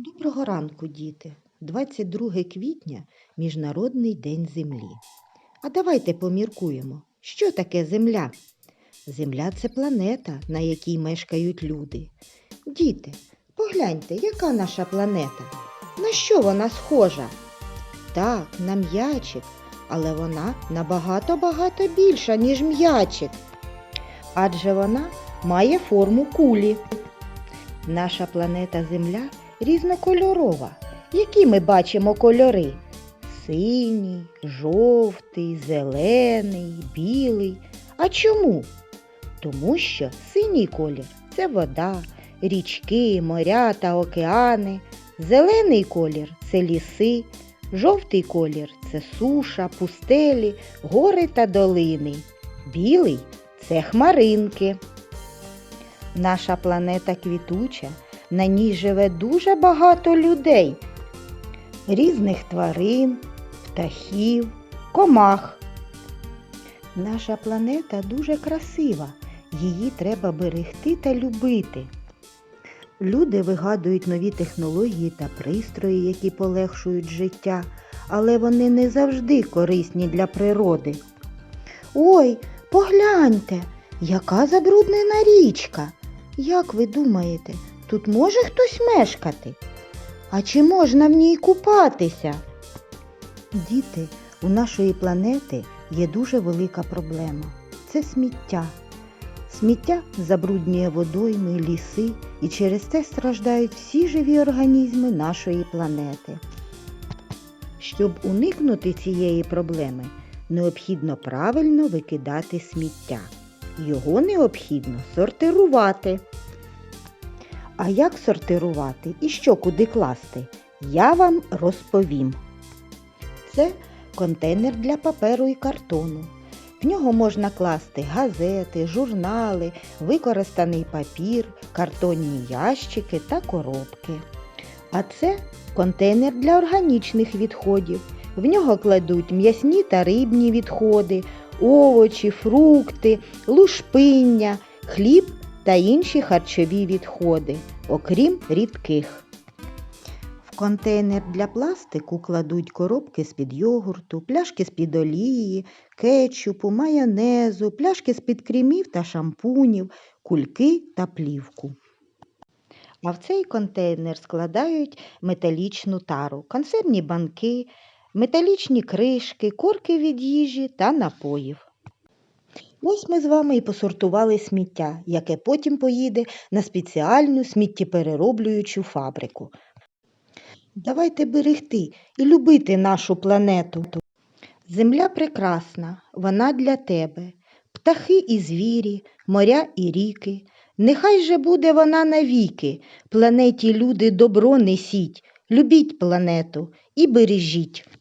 Доброго ранку, діти. 22 квітня Міжнародний день землі. А давайте поміркуємо, що таке земля? Земля це планета, на якій мешкають люди. Діти, погляньте, яка наша планета? На що вона схожа? Так, на м'ячик, але вона набагато-багато більша, ніж м'ячик. Адже вона має форму кулі. Наша планета Земля різнокольорова. Які ми бачимо кольори? Синій, жовтий, зелений, білий. А чому? Тому що синій колір це вода, річки, моря та океани. Зелений колір це ліси, жовтий колір це суша, пустелі, гори та долини. Білий це хмаринки. Наша планета квітуча, на ній живе дуже багато людей, різних тварин, птахів, комах. Наша планета дуже красива, її треба берегти та любити. Люди вигадують нові технології та пристрої, які полегшують життя, але вони не завжди корисні для природи. Ой, погляньте, яка забруднена річка. Як ви думаєте, тут може хтось мешкати? А чи можна в ній купатися? Діти, у нашої планети є дуже велика проблема. Це сміття. Сміття забруднює водойми, ліси, і через це страждають всі живі організми нашої планети. Щоб уникнути цієї проблеми, необхідно правильно викидати сміття. Його необхідно сортирувати. А як сортирувати і що куди класти, я вам розповім. Це контейнер для паперу і картону. В нього можна класти газети, журнали, використаний папір, картонні ящики та коробки. А це контейнер для органічних відходів. В нього кладуть м'ясні та рибні відходи, овочі, фрукти, лушпиння, хліб та інші харчові відходи, окрім рідких. В контейнер для пластику кладуть коробки з-під йогурту, пляшки з-під олії, кетчупу, майонезу, пляшки з-під крімів та шампунів, кульки та плівку. А в цей контейнер складають металічну тару, консервні банки, металічні кришки, корки від їжі та напоїв. Ось ми з вами і посортували сміття, яке потім поїде на спеціальну сміттєперероблюючу фабрику. Давайте берегти і любити нашу планету. Земля прекрасна, вона для тебе, птахи і звірі, моря і ріки. Нехай же буде вона навіки, планеті люди добро несіть, любіть планету і бережіть.